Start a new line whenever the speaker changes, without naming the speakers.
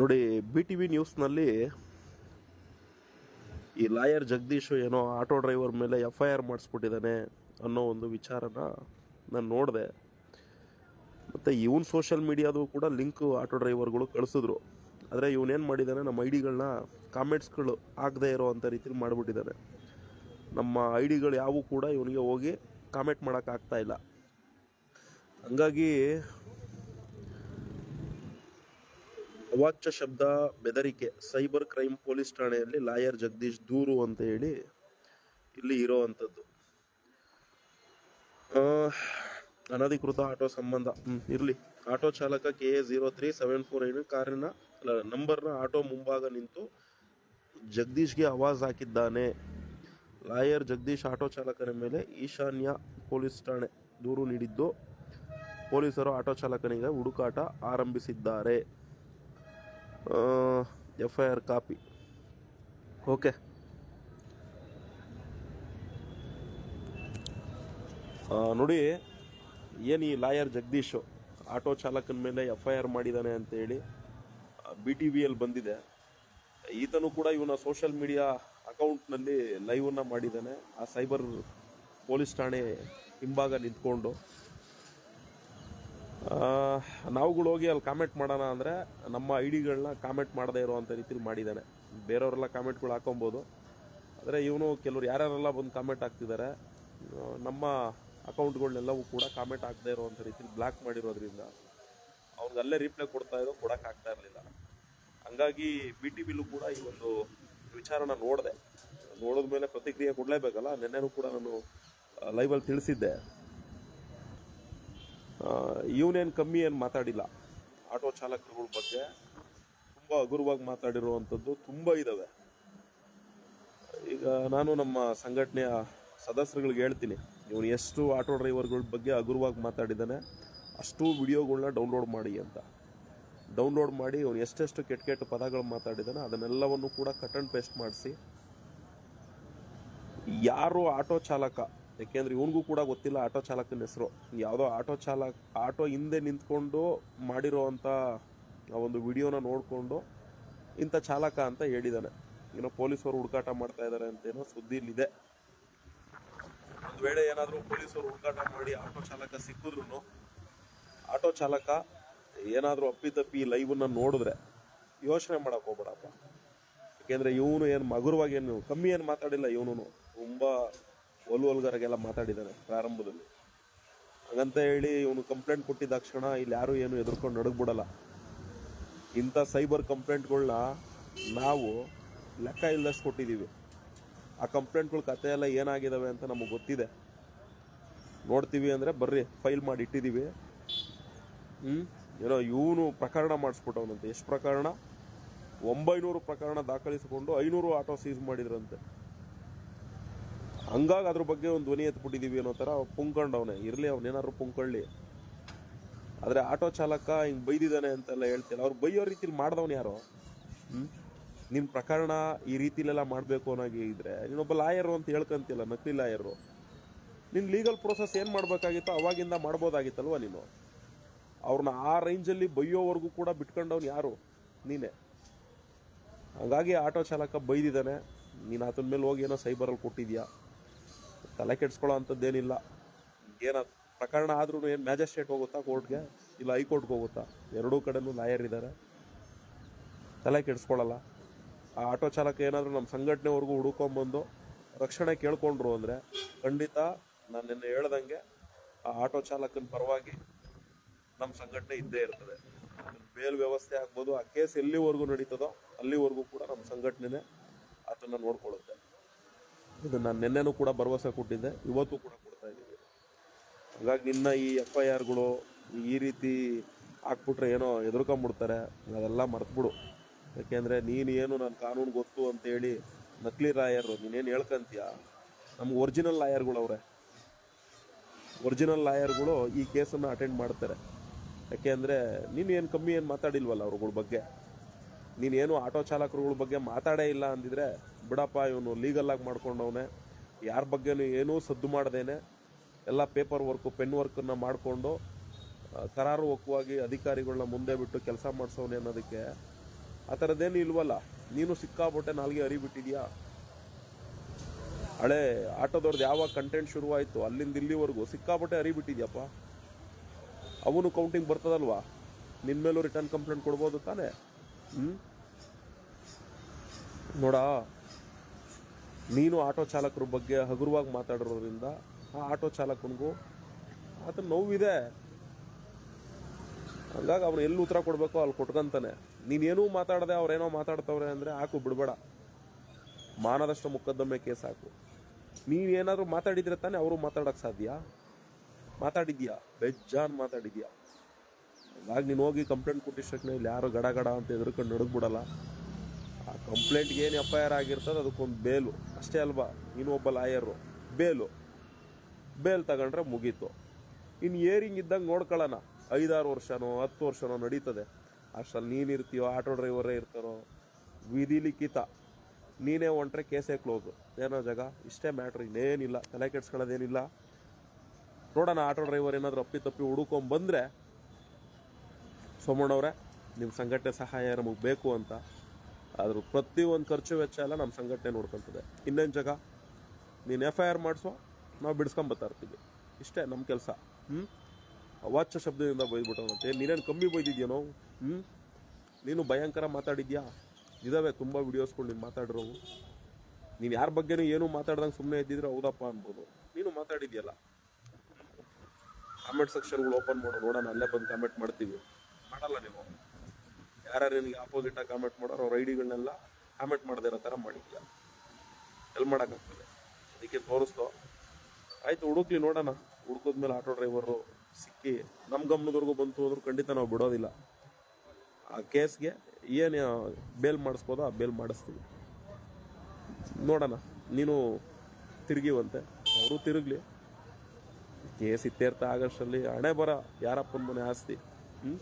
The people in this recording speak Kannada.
ನೋಡಿ ಬಿ ಟಿ ವಿ ನ್ಯೂಸ್ನಲ್ಲಿ ಈ ಲಾಯರ್ ಜಗದೀಶು ಏನೋ ಆಟೋ ಡ್ರೈವರ್ ಮೇಲೆ ಎಫ್ ಐ ಆರ್ ಮಾಡಿಸ್ಬಿಟ್ಟಿದ್ದಾನೆ ಅನ್ನೋ ಒಂದು ವಿಚಾರನ ನಾನು ನೋಡಿದೆ. ಮತ್ತು ಇವನ್ ಸೋಷಿಯಲ್ ಮೀಡಿಯಾದು ಕೂಡ ಲಿಂಕು ಆಟೋ ಡ್ರೈವರ್ಗಳು ಕಳಿಸಿದ್ರು. ಆದರೆ ಇವನೇನು ಮಾಡಿದ್ದಾನೆ, ನಮ್ಮ ಐ ಡಿಗಳನ್ನ ಕಾಮೆಂಟ್ಸ್ಗಳು ಆಗದೆ ಇರೋ ಅಂಥ ರೀತಿಲಿ ಮಾಡಿಬಿಟ್ಟಿದ್ದಾನೆ. ನಮ್ಮ ಐ ಡಿಗಳು ಯಾವೂ ಕೂಡ ಇವನಿಗೆ ಹೋಗಿ ಕಾಮೆಂಟ್ ಮಾಡೋಕ್ಕಾಗ್ತಾ ಇಲ್ಲ. ಹಂಗಾಗಿ ಅವಾಚ್ಯ ಶಬ್ದ, ಬೆದರಿಕೆ, ಸೈಬರ್ ಕ್ರೈಮ್ ಪೊಲೀಸ್ ಠಾಣೆಯಲ್ಲಿ ಲಾಯರ್ ಜಗದೀಶ್ ದೂರು ಅಂತ ಹೇಳಿ ಇಲ್ಲಿ ಇರೋವಂಥದ್ದು. ಅನಧಿಕೃತ ಆಟೋ ಸಂಬಂಧ. ಇರಲಿ. ಆಟೋ ಚಾಲಕ K A zero three seven four ಏಳು ಕಾರಿನ ನಂಬರ್ನ ಆಟೋ ಮುಂಭಾಗ ನಿಂತು ಜಗದೀಶ್ಗೆ ಆವಾಜ್ ಹಾಕಿದ್ದಾನೆ. ಲಾಯರ್ ಜಗದೀಶ್ ಆಟೋ ಚಾಲಕನ ಮೇಲೆ ಈಶಾನ್ಯ ಪೊಲೀಸ್ ಠಾಣೆ ದೂರು ನೀಡಿದ್ದು, ಪೊಲೀಸರು ಆಟೋ ಚಾಲಕನಿಗೆ ಹುಡುಕಾಟ ಆರಂಭಿಸಿದ್ದಾರೆ. F I R copy okay ನೋಡಿ, ಏನು ಈ ಲಾಯರ್ ಜಗದೀಶು ಆಟೋ ಚಾಲಕನ ಮೇಲೆ ಎಫ್ ಐ ಆರ್ ಮಾಡಿದ್ದಾನೆ ಅಂತೇಳಿ ಬಿ ಟಿ ವಿಯಲ್ಲಿ ಬಂದಿದೆ. ಈತನು ಕೂಡ ಇವನ ಸೋಷಿಯಲ್ ಮೀಡಿಯಾ ಅಕೌಂಟ್ನಲ್ಲಿ ಲೈವನ್ನು ಮಾಡಿದ್ದಾನೆ ಆ ಸೈಬರ್ ಪೊಲೀಸ್ ಠಾಣೆ ಹಿಂಭಾಗ ನಿಂತ್ಕೊಂಡು ನಾವುಗಳು ಹೋಗಿ ಅಲ್ಲಿ ಕಾಮೆಂಟ್ ಮಾಡೋಣ ಅಂದರೆ ನಮ್ಮ ಐ ಡಿಗಳನ್ನ ಕಾಮೆಂಟ್ ಮಾಡದೇ ಇರುವಂಥ ರೀತಿಲಿ ಮಾಡಿದ್ದಾನೆ. ಬೇರೆಯವರೆಲ್ಲ ಕಾಮೆಂಟ್ಗಳು ಹಾಕೊಬೋದು. ಆದರೆ ಇವನು ಕೆಲವರು ಯಾರ್ಯಾರೆಲ್ಲ ಬಂದು ಕಾಮೆಂಟ್ ಹಾಕ್ತಿದ್ದಾರೆ ನಮ್ಮ ಅಕೌಂಟ್ಗಳನ್ನೆಲ್ಲವೂ ಕೂಡ ಕಾಮೆಂಟ್ ಹಾಕದೇ ಇರೋವಂಥ ರೀತಿಲಿ ಬ್ಲಾಕ್ ಮಾಡಿರೋದ್ರಿಂದ ಅವ್ನಿಗೆ ಅಲ್ಲೇ ರಿಪ್ಲೈ ಕೊಡ್ತಾ ಇರೋ ಕೊಡೋಕ್ಕಾಗ್ತಾ ಇರಲಿಲ್ಲ. ಹಂಗಾಗಿ ಬಿ ಟಿ ಬಿಲು ಕೂಡ ಈ ಒಂದು ವಿಚಾರನ ನೋಡಿದೆ. ನೋಡಿದ ಮೇಲೆ ಪ್ರತಿಕ್ರಿಯೆ ಕೊಡಲೇಬೇಕಲ್ಲ? ನಿನ್ನೆನೂ ಕೂಡ ನಾನು ಲೈವಲ್ಲಿ ತಿಳಿಸಿದ್ದೆ. ಇವನೇನು ಕಮ್ಮಿ ಏನು ಮಾತಾಡಿಲ್ಲ. ಆಟೋ ಚಾಲಕರುಗಳ ಬಗ್ಗೆ ತುಂಬ ಹಗುರವಾಗಿ ಮಾತಾಡಿರುವಂಥದ್ದು ತುಂಬ ಇದ್ದಾವೆ ಈಗ ನಾನು ನಮ್ಮ ಸಂಘಟನೆಯ ಸದಸ್ಯರುಗಳಿಗೆ ಹೇಳ್ತೀನಿ, ಇವನು ಎಷ್ಟು ಆಟೋ ಡ್ರೈವರ್ಗಳ ಬಗ್ಗೆ ಹಗುರವಾಗಿ ಮಾತಾಡಿದ್ದಾನೆ, ಅಷ್ಟು ವಿಡಿಯೋಗಳನ್ನ ಡೌನ್ಲೋಡ್ ಮಾಡಿ ಅಂತ. ಡೌನ್ಲೋಡ್ ಮಾಡಿ ಅವನು ಎಷ್ಟೆಷ್ಟು ಕೆಟ್ಟ ಕೆಟ್ಟ ಪದಗಳು ಮಾತಾಡಿದ್ದಾನೆ, ಅದನ್ನೆಲ್ಲವನ್ನು ಕೂಡ ಕಟ್ ಆ್ಯಂಡ್ ಪೇಸ್ಟ್ ಮಾಡಿಸಿ, ಯಾರು ಆಟೋ ಚಾಲಕ ಯಾಕೆಂದ್ರೆ ಇವನಿಗೂ ಕೂಡ ಗೊತ್ತಿಲ್ಲ ಆಟೋ ಚಾಲಕನ ಹೆಸರು. ಯಾವುದೋ ಆಟೋ ಚಾಲಕ, ಆಟೋ ಹಿಂದೆ ನಿಂತ್ಕೊಂಡು ಮಾಡಿರೋವಂಥ ಆ ಒಂದು ವಿಡಿಯೋನ ನೋಡಿಕೊಂಡು ಇಂಥ ಚಾಲಕ ಅಂತ ಹೇಳಿದ್ದಾನೆ ಏನೋ ಪೊಲೀಸರು ಹುಡುಕಾಟ ಮಾಡ್ತಾ ಇದ್ದಾರೆ ಅಂತೇನೋ ಸುದ್ದಿಲಿದೆ ಒಂದು ವೇಳೆ ಏನಾದರೂ ಪೊಲೀಸರು ಹುಡುಕಾಟ ಮಾಡಿ ಆಟೋ ಚಾಲಕ ಸಿಕ್ಕಿದ್ರು ಆಟೋ ಚಾಲಕ ಏನಾದರೂ ಅಪ್ಪಿತಪ್ಪಿ ಲೈವನ್ನ ನೋಡಿದ್ರೆ ಯೋಚನೆ ಮಾಡಕ್ ಹೋಗ್ಬೇಡಪ್ಪ. ಯಾಕೆಂದ್ರೆ ಇವನು ಏನು ಮಗುರವಾಗಿ ಏನು ಕಮ್ಮಿ ಏನು ಮಾತಾಡಿಲ್ಲ ಇವನು ತುಂಬಾ ಒಲು ಒಲ್ಗರಿಗೆಲ್ಲ ಮಾತಾಡಿದ್ದಾನೆ ಪ್ರಾರಂಭದಲ್ಲಿ. ಹಾಗಂತ ಹೇಳಿ ಇವನು ಕಂಪ್ಲೇಂಟ್ ಕೊಟ್ಟಿದ್ದ ತಕ್ಷಣ ಇಲ್ಲಿ ಯಾರು ಏನು ಎದುರ್ಕೊಂಡು ನಡಗ್ಬಿಡಲ್ಲ. ಇಂಥ ಸೈಬರ್ ಕಂಪ್ಲೇಂಟ್ಗಳನ್ನ ನಾವು ಲೆಕ್ಕ ಇಲ್ಲದಷ್ಟು ಕೊಟ್ಟಿದ್ದೀವಿ. ಆ ಕಂಪ್ಲೇಂಟ್ಗಳ ಕತೆ ಎಲ್ಲ ಏನಾಗಿದಾವೆ ಅಂತ ನಮಗೆ ಗೊತ್ತಿದೆ. ನೋಡ್ತೀವಿ ಅಂದರೆ ಬರ್ರಿ ಫೈಲ್ ಮಾಡಿ ಇಟ್ಟಿದ್ದೀವಿ. ಹ್ಞೂ ಏನೋ ಇವನು ಪ್ರಕರಣ ಮಾಡಿಸ್ಬಿಟ್ಟವನಂತೆ. ಎಷ್ಟು ಪ್ರಕರಣ? ಒಂಬೈನೂರು ಪ್ರಕರಣ ದಾಖಲಿಸಿಕೊಂಡು ಐನೂರು ಆಟೋ ಸೀಸ್ ಮಾಡಿದ್ರಂತೆ. ಹಂಗಾಗಿ ಅದ್ರ ಬಗ್ಗೆ ಒಂದು ಧ್ವನಿ ಎತ್ಬಿಟ್ಟಿದ್ದೀವಿ ಅನ್ನೋ ಥರ ಪುಂಕಂಡವನೇ. ಇರಲಿ ಅವನೇನಾದ್ರು ಪುಂಕೊಳ್ಳಿ. ಆದರೆ ಆಟೋ ಚಾಲಕ ಹಿಂಗೆ ಬೈದಿದ್ದಾನೆ ಅಂತೆಲ್ಲ ಹೇಳ್ತಿಲ್ಲ. ಅವ್ರು ಬೈಯೋ ರೀತಿಲಿ ಮಾಡ್ದವನು ಯಾರೋ? ಹ್ಮ್? ನಿನ್ನ ಪ್ರಕರಣ ಈ ರೀತಿಲೆಲ್ಲ ಮಾಡಬೇಕು ಅನ್ನೋಗೆ ಇದ್ರೆ ನೀನೊಬ್ಬ ಲಾಯರು ಅಂತ ಹೇಳ್ಕಂತಿಲ್ಲ, ನಕಲಿ ಲಾಯರು. ನಿನ್ನ ಲೀಗಲ್ ಪ್ರೊಸೆಸ್ ಏನು ಮಾಡಬೇಕಾಗಿತ್ತು ಅವಾಗಿಂದ ಮಾಡ್ಬೋದಾಗಿತ್ತಲ್ವ ನೀನು? ಅವ್ರನ್ನ ಆ ರೇಂಜಲ್ಲಿ ಬೈಯೋವರೆಗೂ ಕೂಡ ಬಿಟ್ಕೊಂಡವ್ನು ಯಾರು? ನೀನೆ. ಹಾಗಾಗಿ ಆಟೋ ಚಾಲಕ ಬೈದಿದ್ದಾನೆ. ನೀನು ಆತನ ಮೇಲೆ ಹೋಗಿ ಏನೋ ಸೈಬರಲ್ಲಿ ಕೊಟ್ಟಿದ್ಯಾ? ತಲೆ ಕೆಡಿಸ್ಕೊಳ್ಳೋ ಅಂಥದ್ದೇನಿಲ್ಲ. ಏನ ಪ್ರಕರಣ ಆದ್ರೂ ಏನು ಮ್ಯಾಜಿಸ್ಟ್ರೇಟ್ ಹೋಗುತ್ತಾ ಕೋರ್ಟ್ಗೆ? ಇಲ್ಲ ಹೈಕೋರ್ಟ್ಗೆ ಹೋಗುತ್ತಾ? ಎರಡೂ ಕಡೆನೂ ಲಾಯರ್ ಇದ್ದಾರೆ ತಲೆ ಕೆಡಿಸ್ಕೊಳ್ಳಲ್ಲ. ಆ ಆಟೋ ಚಾಲಕ ಏನಾದರೂ ನಮ್ಮ ಸಂಘಟನೆವರೆಗೂ ಹುಡುಕೊಂಬಂದು ರಕ್ಷಣೆ ಕೇಳ್ಕೊಂಡ್ರು ಅಂದರೆ ಖಂಡಿತ ನಾನು ನಿನ್ನೆ ಹೇಳ್ದಂಗೆ ಆ ಆಟೋ ಚಾಲಕನ ಪರವಾಗಿ ನಮ್ಮ ಸಂಘಟನೆ ಇದ್ದೇ ಇರ್ತದೆ. ಬೇಲ್ ವ್ಯವಸ್ಥೆ ಆಗ್ಬೋದು. ಆ ಕೇಸ್ ಎಲ್ಲಿವರೆಗೂ ನಡೀತದೋ ಅಲ್ಲಿವರೆಗೂ ಕೂಡ ನಮ್ಮ ಸಂಘಟನೆನೇ ಅದನ್ನು ನೋಡ್ಕೊಳ್ಳುತ್ತೆ. ಇದು ನಾನು ನಿನ್ನೆನೂ ಕೂಡ ಭರವಸೆ ಕೊಟ್ಟಿದ್ದೆ, ಇವತ್ತು ಕೂಡ ಕೊಡ್ತಾ ಇದ್ದೀನಿ ಹಾಗಾಗಿ ನಿನ್ನ ಈ ಎಫ್ ಐ ಆರ್ಗಳು ಈ ರೀತಿ ಹಾಕ್ಬಿಟ್ರೆ ಏನೋ ಎದುರ್ಕೊಂಬಿಡ್ತಾರೆ ಅದೆಲ್ಲ ಮರ್ತುಬಿಡು. ಯಾಕೆಂದರೆ ನೀನು ಏನು ನನ್ನ ಕಾನೂನು ಗೊತ್ತು ಅಂತೇಳಿ ನಕಲಿ ಲಾಯರು ನೀನೇನು ಹೇಳ್ಕಂತೀಯ? ನಮ್ಗೆ ಒರಿಜಿನಲ್ ಲಾಯರ್ಗಳು ಅವರೇ. ಒರಿಜಿನಲ್ ಲಾಯರ್ಗಳು ಈ ಕೇಸನ್ನು ಅಟೆಂಡ್ ಮಾಡ್ತಾರೆ. ಯಾಕೆ ಅಂದರೆ ನೀನು ಏನು ಕಮ್ಮಿ ಏನು ಮಾತಾಡಿಲ್ವಲ್ಲ ಅವ್ರಗಳ ಬಗ್ಗೆ? ನೀನೇನು ಆಟೋ ಚಾಲಕರುಗಳ ಬಗ್ಗೆ ಮಾತಾಡೇ ಇಲ್ಲ ಅಂದಿದ್ರೆ, ಬಿಡಪ್ಪ, ಇವನು ಲೀಗಲಾಗಿ ಮಾಡ್ಕೊಂಡವನೇ. ಯಾರ ಬಗ್ಗೆನೂ ಏನೂ ಸದ್ದು ಮಾಡ್ದೇನೆ. ಎಲ್ಲ ಪೇಪರ್ ವರ್ಕು ಪೆನ್ ವರ್ಕನ್ನು ಮಾಡಿಕೊಂಡು ಕರಾರು ಒಕ್ಕುವಾಗಿ ಅಧಿಕಾರಿಗಳನ್ನ ಮುಂದೆ ಬಿಟ್ಟು ಕೆಲಸ ಮಾಡಿಸೋನೆ ಅನ್ನೋದಕ್ಕೆ ಆ ಥರದ್ದೇನು ಇಲ್ವಲ್ಲ. ನೀನು ಸಿಕ್ಕಾಬಿಟ್ಟೆ ನಾಲ್ಗೆ ಅರಿಬಿಟ್ಟಿದ್ಯಾ? ಹಳೆ ಆಟೋದವ್ರದ್ದು ಯಾವಾಗ ಕಂಟೆಂಟ್ ಶುರುವಾಯಿತು? ಅಲ್ಲಿಂದ ಇಲ್ಲಿವರೆಗೂ ಸಿಕ್ಕಾಪಟ್ಟೆ ಅರಿಬಿಟ್ಟಿದ್ಯಪ್ಪ. ಅವನು ಕೌಂಟಿಂಗ್ ಬರ್ತದಲ್ವಾ? ನಿನ್ನ ಮೇಲೂ ರಿಟರ್ನ್ ಕಂಪ್ಲೇಂಟ್ ಕೊಡ್ಬೋದು ತಾನೇ? ಹ್ಞೂ ನೋಡ, ನೀನು ಆಟೋ ಚಾಲಕರ ಬಗ್ಗೆ ಹಗುರವಾಗಿ ಮಾತಾಡಿರೋದ್ರಿಂದ ಆ ಆಟೋ ಚಾಲಕನಿಗೂ ಆತ ನೋವಿದೆ. ಹಂಗಾಗಿ ಅವನು ಎಲ್ಲಿ ಉತ್ತರ ಕೊಡಬೇಕು ಅಲ್ಲಿ ಕೊಟ್ಕಂತಾನೆ. ನೀನೇನೂ ಮಾತಾಡದೆ ಅವ್ರೇನೋ ಮಾತಾಡ್ತವ್ರೆ ಅಂದರೆ ಹಾಕು, ಬಿಡಬೇಡ. ಮಾನದಷ್ಟು ಮೊಕದ್ದಮೆ ಕೇಸ್ ಹಾಕು. ನೀವೇನಾದರೂ ಮಾತಾಡಿದ್ರೆ ತಾನೇ ಅವರು ಮಾತಾಡೋಕ್ಕೆ ಸಾಧ್ಯ? ಮಾತಾಡಿದ್ಯಾ? ಬೆಜ್ಜಾನ್ ಮಾತಾಡಿದ್ಯಾ? ಹಾಗಾಗಿ ನೀನು ಹೋಗಿ ಕಂಪ್ಲೇಂಟ್ ಕೊಟ್ಟಿಷ್ಟಕ್ಕೆ ಇಲ್ಲಿ ಯಾರು ಗಡ ಗಡ ಅಂತ ಎದುರ್ಕೊಂಡು ನಡಗ್ಬಿಡಲ್ಲ ಕಂಪ್ಲೇಂಟ್ಗೆ ಏನು ಎಫ್ ಐ ಆರ್ ಆಗಿರ್ತದೆ ಅದಕ್ಕೊಂದು ಬೇಲು. ಅಷ್ಟೇ ಅಲ್ವಾ? ಇನ್ನೊಬ್ಬ ಲಾಯರು ಬೇಲು. ಬೇಲ್ ತಗೊಂಡ್ರೆ ಮುಗೀತು. ಇನ್ನು ಏರಿಂಗ್ ಇದ್ದಂಗೆ ನೋಡ್ಕೊಳ್ಳೋಣ. ಐದಾರು ವರ್ಷನೋ, ಹತ್ತು ವರ್ಷನೋ ನಡೀತದೆ. ಅಷ್ಟರಲ್ಲಿ ನೀನಿರ್ತೀಯೋ ಆಟೋ ಡ್ರೈವರೇ ಇರ್ತಾರೋ? ವಿಧಿ ನೀನೇ ಹೊಂಟ್ರೆ ಕೇಸೇ ಕ್ಲೋಸು ಏನೋ ಜಾಗ? ಇಷ್ಟೇ ಮ್ಯಾಟ್ರ್ ಇನ್ನೇನಿಲ್ಲ. ತಲೆ ಕೆಡ್ಸ್ಕೊಳ್ಳೋದೇನಿಲ್ಲ. ನೋಡೋಣ, ಆಟೋ ಡ್ರೈವರ್ ಏನಾದರೂ ಅಪ್ಪಿ ತಪ್ಪಿ ಹುಡುಕೊಂಬಂದರೆ ಸೋಮಣ್ಣವ್ರೆ ನಿಮ್ಮ ಸಂಘಟನೆ ಸಹಾಯ ನಮಗೆ ಬೇಕು ಅಂತ. ಅದ್ರ ಪ್ರತಿಯೊಂದು ಖರ್ಚು ವೆಚ್ಚ ಎಲ್ಲ ನಮ್ಮ ಸಂಘಟನೆ ನೋಡ್ಕೊತದೆ. ಇನ್ನೇನು ಜಾಗ? ನೀನು ಎಫ್ ಐ ಆರ್ ಮಾಡಿಸೋ, ನಾವು ಬಿಡಿಸ್ಕೊಂಬತ್ತಾ ಇರ್ತೀವಿ. ಇಷ್ಟೇ ನಮ್ಮ ಕೆಲಸ. ಹ್ಞೂ ಅವಾಚ್ಯ ಶಬ್ದದಿಂದ ಬೈದ್ಬಿಟ್ಟು ಮತ್ತೆ ನೀನೇನು ಕಮ್ಮಿ ಬೈದಿದ್ಯೇನೋ ಹ್ಞೂ ನೀನು ಭಯಂಕರ ಮಾತಾಡಿದ್ಯಾ? ಇದಾವೆ ತುಂಬ ವಿಡಿಯೋಸ್ಗಳು ನೀನು ಮಾತಾಡಿರೋವು ನೀನು ಯಾರ ಬಗ್ಗೆನೂ ಏನೂ ಮಾತಾಡ್ದಂಗೆ ಸುಮ್ಮನೆ ಇದ್ದಿದ್ರೆ ಹೌದಪ್ಪ ಅನ್ಬೋದು. ನೀನು ಮಾತಾಡಿದ್ಯಲ್ಲ. ಕಾಮೆಂಟ್ ಸೆಕ್ಷನ್ಗಳು ಓಪನ್ ಮಾಡೋ, ನೋಡೋಣ, ಅಲ್ಲೇ ಬಂದು ಕಾಮೆಂಟ್ ಮಾಡ್ತೀವಿ. ಮಾಡಲ್ಲ ನೀವು. ಯಾರ್ಯಾರು ನಿನಗೆ ಆಪೋಸಿಟಾಗಿ ಕಾಮೆಂಟ್ ಮಾಡೋರು ಅವ್ರ ಐಡಿಗಳನ್ನೆಲ್ಲ ಕಾಮೆಂಟ್ ಮಾಡದೇ ಇರೋ ಥರ ಮಾಡಿದ್ಯಾ ಎಲ್ಲಿ ಮಾಡೋಕ್ಕಾಗ್ತದೆ ಅದಕ್ಕೆ ತೋರಿಸ್ತೋ ಆಯಿತು, ಹುಡುಕ್ಲಿ ನೋಡೋಣ. ಹುಡುಕಿದ್ಮೇಲೆ ಆಟೋ ಡ್ರೈವರು ಸಿಕ್ಕಿ ನಮ್ಮ ಗಮನದವರೆಗೂ ಬಂತು ಅಂದ್ರೂ ಖಂಡಿತ ನಾವು ಬಿಡೋದಿಲ್ಲ. ಆ ಕೇಸ್ಗೆ ಏನು ಬೇಲ್ ಮಾಡಿಸ್ಬೋದೋ ಆ ಬೇಲ್ ಮಾಡಿಸ್ತೀವಿ. ನೋಡೋಣ. ನೀನು ತಿರುಗಿವಂತೆ. ಅವರು ತಿರುಗಲಿ. ಕೇಸ್ ಇತ್ಯರ್ಥ ಆಗಷ್ಟರಲ್ಲಿ ಹಣೆ ಬರ ಯಾರಪ್ಪನ ಮನೆ ಆಸ್ತಿ. ಹ್ಞೂ